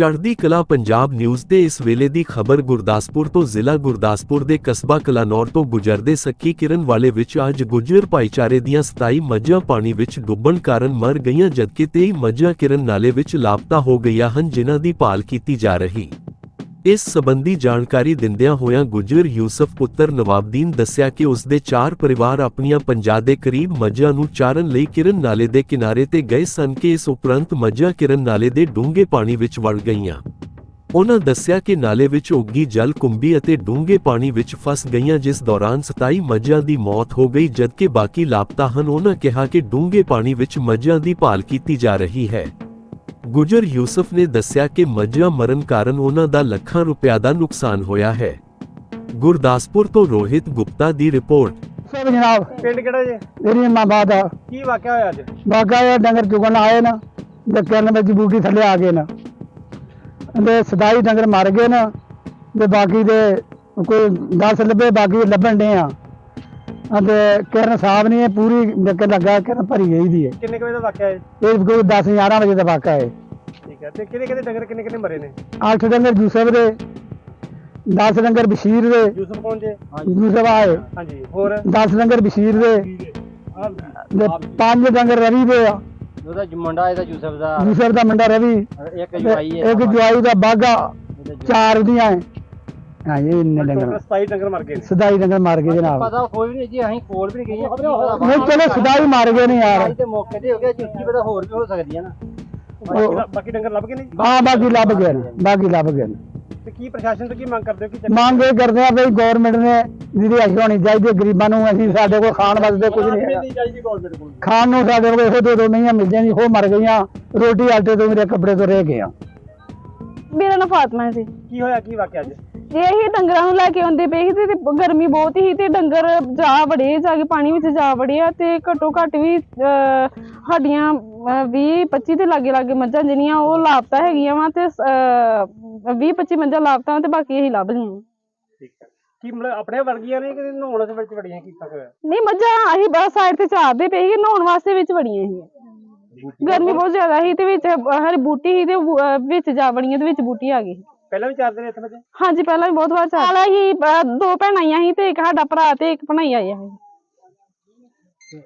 ਚੜ੍ਹਦੀ ਕਲਾ ਪੰਜਾਬ ਨਿਊਜ਼ ਦੇ ਇਸ ਵੇਲੇ ਦੀ ਖਬਰ ਗੁਰਦਾਸਪੁਰ ਤੋਂ ਜ਼ਿਲ੍ਹਾ ਗੁਰਦਾਸਪੁਰ ਦੇ ਕਸਬਾ ਕਲਾਨੌਰ ਤੋਂ ਗੁਜਰਦੇ ਸੱਕੀ ਕਿਰਨ ਵਾਲੇ ਵਿੱਚ ਅੱਜ ਗੁੱਜਰ ਭਾਈਚਾਰੇ ਦੀਆਂ 27 ਮੱਝਾਂ ਪਾਣੀ ਵਿੱਚ ਡੁੱਬਣ ਕਾਰਨ ਮਰ ਗਈਆਂ ਜਦਕਿ 23 ਮੱਝਾਂ ਕਿਰਨ ਨਾਲੇ ਵਿੱਚ ਲਾਪਤਾ ਹੋ ਗਈਆਂ ਹਨ, ਜਿਨ੍ਹਾਂ ਦੀ ਭਾਲ ਕੀਤੀ ਜਾ ਰਹੀ। ਇਸ ਸਬੰਧੀ ਜਾਣਕਾਰੀ ਦਿੰਦਿਆਂ ਹੋਇਆਂ ਗੁਜਰ ਯੂਸਫ ਪੁੱਤਰ ਨਵਾਬਦੀਨ ਦੱਸਿਆ ਕਿ ਉਸ ਦੇ ਚਾਰ ਪਰਿਵਾਰ ਆਪਣੀਆਂ 50 ਦੇ ਕਰੀਬ ਮੱਝਾਂ ਨੂੰ ਚਾਰਨ ਲਈ ਕਿਰਨ ਨਾਲੇ ਦੇ ਕਿਨਾਰੇ ਤੇ ਗਏ ਸਨ ਕਿ ਇਸ ਉਪਰੰਤ ਮੱਝਾਂ ਕਿਰਨ ਨਾਲੇ ਦੇ ਡੂੰਘੇ ਪਾਣੀ ਵਿੱਚ ਵੜ ਗਈਆਂ। ਉਹਨਾਂ ਦੱਸਿਆ ਕਿ ਨਾਲੇ ਵਿੱਚ ਉੱਗੀ ਜਲ ਕੁੰਭੀ ਅਤੇ ਡੂੰਘੇ ਪਾਣੀ ਵਿੱਚ ਫਸ ਗਈਆਂ, ਜਿਸ ਦੌਰਾਨ 27 ਮੱਝਾਂ ਦੀ ਮੌਤ ਹੋ ਗਈ, ਜਦਕਿ ਬਾਕੀ ਲਾਪਤਾ ਹਨ। ਉਹਨਾਂ ਕਿਹਾ ਕਿ ਡੂੰਘੇ ਪਾਣੀ ਵਿੱਚ ਮੱਝਾਂ ਦੀ ਭਾਲ ਕੀਤੀ ਜਾ ਰਹੀ ਹੈ। ਗੁਜਰ ਯੂਸਫ ਨੇ ਦੱਸਿਆ ਕਿ ਮੱਝਾਂ ਮਰਨ ਕਾਰਨ ਉਹਨਾਂ ਦਾ ਲੱਖਾਂ ਰੁਪਇਆ ਦਾ ਨੁਕਸਾਨ ਹੋਇਆ ਹੈ। ਗੁਰਦਾਸਪੁਰ ਤੋਂ ਰੋਹਿਤ ਗੁਪਤਾ ਦੀ ਰਿਪੋਰਟ। ਸਭ ਜਨਾਬ ਪਿੰਡ ਕਿਹੜਾ ਜੇ? ਮੇਰੀ ਮਾਬਾਦ ਆ ਕੀ ਵਾਕਿਆ ਹੋਇਆ ਅੱਜ? ਬਾਗਾ ਇਹ ਡੰਗਰ ਚੁਗਣ ਆਏ ਨਾ ਤੇ ਕਿਰਨ ਵਿੱਚ ਬੂਟੀ ਥੱਲੇ ਆ ਗਏ ਨਾ। ਤੇ ਸਦਾਈ ਡੰਗਰ ਮਰ ਗਏ ਨਾ ਤੇ ਬਾਕੀ ਦੇ ਕੋਈ 10 ਲੱਭੇ ਬਾਕੀ ਲੱਭਣ ਡੇ ਆ। ਅਤੇ ਕਿਰਨ ਸਾਹਿਬ ਨੇ ਇਹ ਪੂਰੀ ਨਿੱਕ ਲੱਗਾ ਕਿਰਨ ਭਰੀ ਗਈ ਦੀ ਹੈ। ਕਿੰਨੇ ਕੁ ਵਜੇ ਦਾ ਵਾਕਿਆ ਹੈ ਇਹ ਕੋਈ 10 11 ਵਜੇ ਦਾ ਵਾਕਾ ਹੈ। ਠੀਕ ਹੈ ਤੇ ਕਿਹਦੇ ਕਿਹਦੇ ਡੰਗਰ ਕਿੰਨੇ ਕਿੰਨੇ ਮਰੇ ਨੇ? ਅੱਠ ਡੰਗਰ ਯੂਸਫ ਦੇ 10 ਡੰਗਰ ਬਸ਼ੀਰ ਦੇ। ਯੂਸਫ ਕੌਣ ਜੇ? ਯੂਸਫ ਆਏ ਹਾਂਜੀ ਹੋਰ? 10 ਡੰਗਰ ਬਸ਼ੀਰ ਦੇ। ਤੇ ਪੰਜ ਡੰਗਰ ਰਵੀ ਦੇ ਆ। ਉਹਦਾ ਮੁੰਡਾ ਇਹਦਾ ਯੂਸਫ ਦਾ। ਯੂਸਫ ਦਾ ਮੁੰਡਾ ਰਵੀ। ਇੱਕ ਜਵਾਈ ਹੈ। ਇੱਕ ਜਵਾਈ ਦਾ ਬਾਗਾ ਚਾਰ ਦੀਆਂ ਹੈ। ਹਾਂ ਇਹ ਇੰਨੇ ਡੰਗਰ 27 ਡੰਗਰ ਮਰ ਗਏ ਨੇ। ਸਦਾਈ ਡੰਗਰ ਮਾਰ ਗਏ ਜਨਾਬ। ਪਤਾ ਕੋਈ ਨਹੀਂ ਜੀ ਅਸੀਂ ਕੋਲ ਵੀ ਨਹੀਂ ਗਏ ਨਹੀਂ ਚਲੋ ਸਦਾਈ ਮਾਰ ਗਏ ਨੇ ਯਾਰ। ਤੇ ਮੌਕੇ ਤੇ ਹੋ ਗਿਆ ਜੁੱਤੀ ਪਤਾ ਹੋਰ ਵੀ ਹੋ ਸਕਦੀ ਹੈ ਨਾ। ਬਾਕੀ ਡੰਗਰ ਲੱਭ ਗਏ ਨੇ ਹਾਂ ਬਾਕੀ ਲੱਭ ਗਏ ਨੇ ਬਾਕੀ ਲੱਭ ਗਏ ਨੇ। ਤੇ ਕੀ ਪ੍ਰਸ਼ਾਸਨ ਤੋਂ ਕੀ ਮੰਗ ਕਰਦੇ ਹੋ ਕਿ ਚੱਲ- ਮੰਗ ਇਹ ਕਰਦੇ ਆ ਬਈ ਗਵਰਨਮੈਂਟ ਨੇ ਜਿਹਦੀ ਅਸ਼ੀ ਹੋਣੀ ਚਾਹੀਦੀ ਹੈ, ਗਰੀਬਾਂ ਨੂੰ ਅਸੀਂ ਸਾਡੇ ਕੋਲ ਖਾਣ ਵਾਸਤੇ ਕੁਝ ਨਹੀਂ ਹੈਗਾ ਖਾਣ ਨੂੰ ਸਾਡੇ ਕੋਲ ਇਹੋ ਦੋ ਦੋ ਨਹੀਂ ਮਿਲ ਜਾਂਦੀ ਉਹ ਮਰ ਗਈਆਂ ਰੋਟੀ ਆਟੇ ਤੋਂ ਮੇਰੇ ਕੱਪੜੇ ਤੋਂ ਰਹਿ ਗਏ ਆ। ਮੇਰਾ ਨਾਮ ਫਾਤਮਾ ਸੀ ਕੀ ਹੋਇਆ ਕੀ ਵਾਕਿਆ ਅੱਜ? ਜੇ ਇਹ ਡੰਗਰਾਂ ਨੂੰ ਲੈ ਕੇ ਆਉਂਦੇ ਪਏ ਸੀ ਤੇ ਗਰਮੀ ਬਹੁਤ ਸੀ ਤੇ ਡੰਗਰ ਜਾ ਵੜੇ ਜਾ ਕੇ ਪਾਣੀ ਵਿੱਚ ਜਾ ਵੜਿਆ ਤੇ ਘੱਟੋ ਘੱਟ ਵੀ ਸਾਡੀਆਂ 20 25 ਦੇ ਲਾਗੇ ਲਾਗੇ ਮੱਝਾਂ ਜਿਹੜੀਆਂ ਉਹ ਲਾਪਤਾ ਹੈਗੀਆਂ ਵਾ ਤੇ 20 25 ਮੱਝਾਂ ਲਾਪਤਾ ਤੇ ਬਾਕੀ ਅਸੀਂ ਲੱਭ ਲਈਆਂ ਠੀਕ ਹੈ ਕੀ ਮਤਲਬ ਆਪਣੇ ਵਰਗੀਆਂ ਨੇ ਕਿ ਨਹਾਉਣ ਦੇ ਵਿੱਚ ਵੜੀਆਂ ਕੀਤਾ ਹੋਇਆ? ਨਹੀਂ ਮੱਝਾਂ ਅਸੀਂ ਬਸ ਸਾਈਡ ਤੇ ਚਾਰਦੇ ਪਏ ਸੀ ਨਹਾਉਣ ਵਾਸਤੇ ਵਿੱਚ ਵੜੀਆਂ ਸੀ। ਗਰਮੀ ਬਹੁਤ ਜ਼ਿਆਦਾ ਸੀ ਤੇ ਵਿੱਚ ਹਰ ਬੂਟੀ ਸੀ ਤੇ ਵਿੱਚ ਜਾ ਵੜੀਆਂ ਤੇ ਵਿੱਚ ਬੂਟੀ ਆ ਗਈ ਪਹਿਲਾਂ ਵੀ ਚਾਰ ਦਿਨ ਇੱਥੇ ਬੱਚੇ ਹਾਂਜੀ, ਪਹਿਲਾਂ ਵੀ ਬਹੁਤ ਵਾਰ ਪਹਿਲਾਂ ਹੀ ਦੋ ਭੈਣਾਂ ਆਈਆਂ ਸੀ ਤੇ ਇੱਕ ਸਾਡਾ ਭਰਾ ਤੇ ਇੱਕ ਭਣਾਈ ਆਇਆ ਸੀ